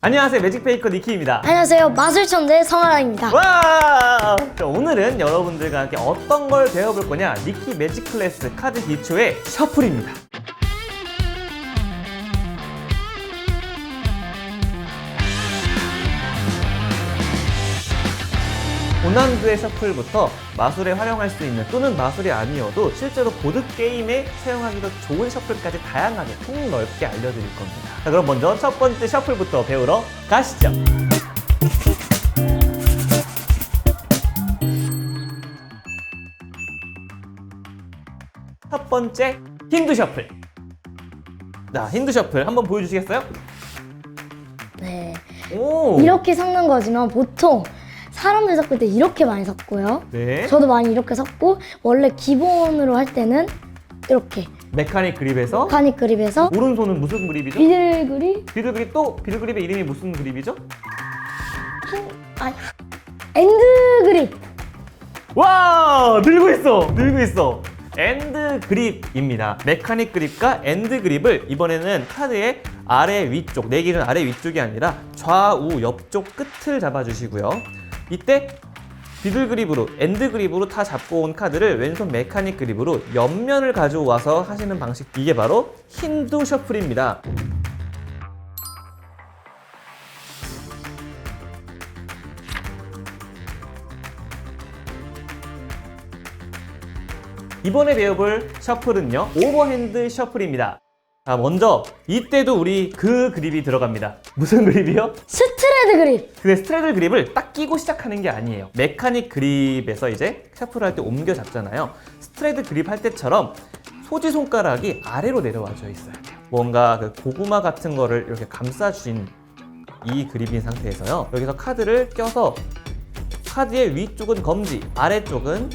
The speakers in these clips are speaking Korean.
안녕하세요 매직페이커 니키입니다 안녕하세요. 마술천재 성하랑입니다. 와! 자, 오늘은 여러분들과 함께 어떤 걸 배워볼 거냐 니키 매직 클래스 카드 기초의 셔플입니다 고난도의 셔플부터 마술에 활용할 수 있는 또는 마술이 아니어도 실제로 보드게임에 사용하기도 좋은 셔플까지 다양하게 폭넓게 알려드릴 겁니다 자 그럼 먼저 첫 번째 셔플부터 배우러 가시죠 첫 번째 힌두 셔플. 자, 힌두 셔플 한번 보여주시겠어요? 네. 오. 이렇게 섞는 거지만 보통 사람들 섞을 때 이렇게 많이 섞고요. 네. 저도 많이 이렇게 섞고 원래 기본으로 할 때는 이렇게 메카닉 그립에서 카닉 그립에서 오른손은 무슨 그립이죠? 비들 그립 비들 그립 또 비들 그립의 이름이 무슨 그립이죠? 아니 엔드 그립 와, 늘고 있어. 늘고 있어. 엔드 그립입니다. 메카닉 그립과 엔드 그립을 이번에는 카드의 아래 위쪽, 내 길은 아래 위쪽이 아니라 좌우 옆쪽 끝을 잡아주시고요. 이때 비들 그립으로, 엔드 그립으로 다 잡고 온 카드를 왼손 메카닉 그립으로 옆면을 가져와서 하시는 방식. 이게 바로 힌두 셔플입니다. 이번에 배워볼 셔플은요 오버핸드 셔플입니다 자 먼저 이때도 우리 그 그립이 들어갑니다 무슨 그립이요? 스트레드 그립. 근데 스트레들 그립을 딱 끼고 시작하는 게 아니에요. 메카닉 그립에서 이제 셔플을 할때 옮겨 잡잖아요. 스트레드 그립 할 때처럼 소지 손가락이 아래로 내려와져 있어요. 뭔가 그 고구마 같은 거를 이렇게 감싸주신 이 그립인 상태에서요. 여기서 카드를 껴서 카드의 위쪽은 검지, 아래쪽은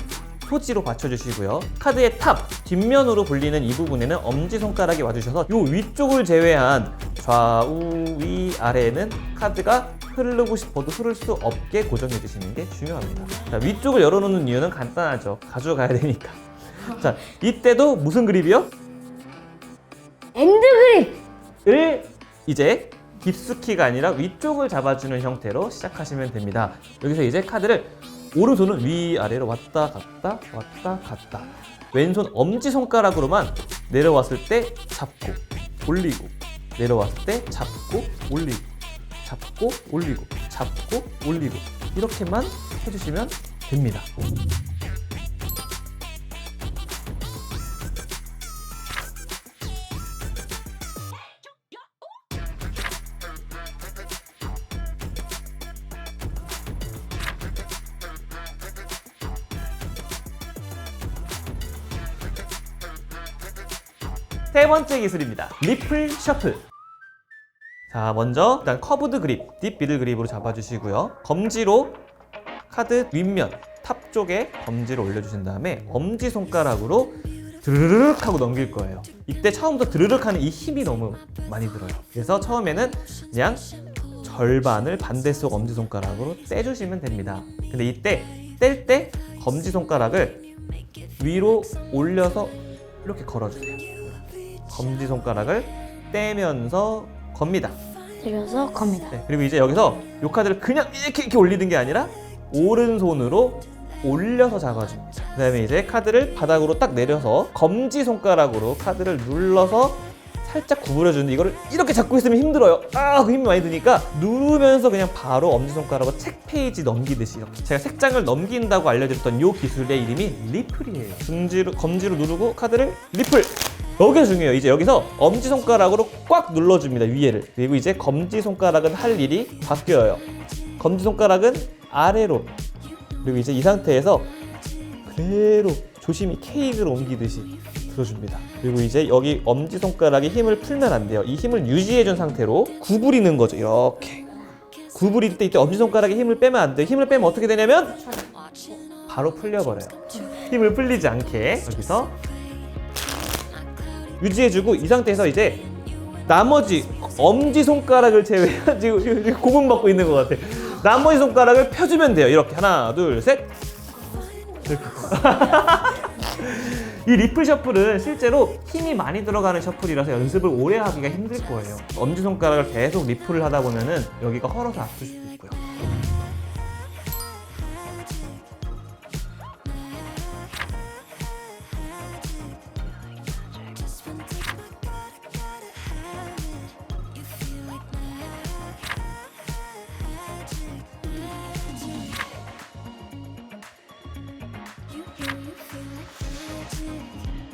소지로 받쳐주시고요. 카드의 탑, 뒷면으로 불리는 이 부분에는 엄지손가락이 와주셔서 이 위쪽을 제외한 좌우, 위, 아래에는 카드가 흐르고 싶어도 흐를 수 없게 고정해 주시는 게 중요합니다. 자, 위쪽을 열어놓는 이유는 간단하죠. 가져가야 되니까. 자, 이때도 무슨 그립이요? 엔드 그립 을 이제 깊숙이가 아니라 위쪽을 잡아주는 형태로 시작하시면 됩니다. 여기서 이제 카드를 오른손은 위아래로 왔다 갔다 왔다 갔다. 왼손 엄지 손가락으로만 내려왔을 때 잡고 올리고. 내려왔을 때 잡고 올리고. 잡고 올리고. 잡고 올리고. 이렇게만 해주시면 됩니다. 세 번째 기술입니다. 리플 셔플. 자, 먼저 일단 커브드 그립, 딥 비들 그립으로 잡아주시고요. 검지로 카드 윗면, 탑 쪽에 검지를 올려주신 다음에 엄지 손가락으로 드르륵 하고 넘길 거예요. 이때 처음부터 드르륵 하는 이 힘이 너무 많이 들어요. 그래서 처음에는 그냥 절반을 반대쪽 엄지 손가락으로 떼주시면 됩니다. 근데 이때 뗄 때 검지 손가락을 위로 올려서 이렇게 걸어주세요. 검지 손가락을 떼면서 겁니다. 들여서 겁니다. 네, 그리고 이제 여기서 이 카드를 그냥 이렇게 이렇게 올리는 게 아니라 오른손으로 올려서 잡아줍니다. 그 다음에 이제 카드를 바닥으로 딱 내려서 검지 손가락으로 카드를 눌러서 살짝 구부려주는데 이거를 이렇게 잡고 있으면 힘들어요. 아, 그 힘이 많이 드니까 누르면서 그냥 바로 엄지손가락으로 책 페이지 넘기듯이 이렇게. 제가 색장을 넘긴다고 알려드렸던 이 기술의 이름이 리플이에요. 중지로, 검지로 누르고 카드를 리플! 여기가 중요해요. 이제 여기서 엄지손가락으로 꽉 눌러줍니다. 위에를. 그리고 이제 검지손가락은 할 일이 바뀌어요. 검지손가락은 아래로. 그리고 이제 이 상태에서 그대로 조심히 케이크를 옮기듯이 들어줍니다. 그리고 이제 여기 엄지손가락에 힘을 풀면 안 돼요. 이 힘을 유지해준 상태로 구부리는 거죠. 이렇게. 구부릴 때 이때 엄지손가락에 힘을 빼면 안 돼요. 힘을 빼면 어떻게 되냐면 바로 풀려버려요. 힘을 풀리지 않게 여기서 유지해주고 이 상태에서 이제 나머지 엄지 손가락을 제외한 지금 지금 고문 받고 있는 것 같아. 나머지 손가락을 펴주면 돼요. 이렇게 하나, 둘, 셋. 이 리플 셔플은 실제로 힘이 많이 들어가는 셔플이라서 연습을 오래 하기가 힘들 거예요. 엄지 손가락을 계속 리플을 하다 보면은 여기가 헐어서 아플 수도 있고요. feel like magic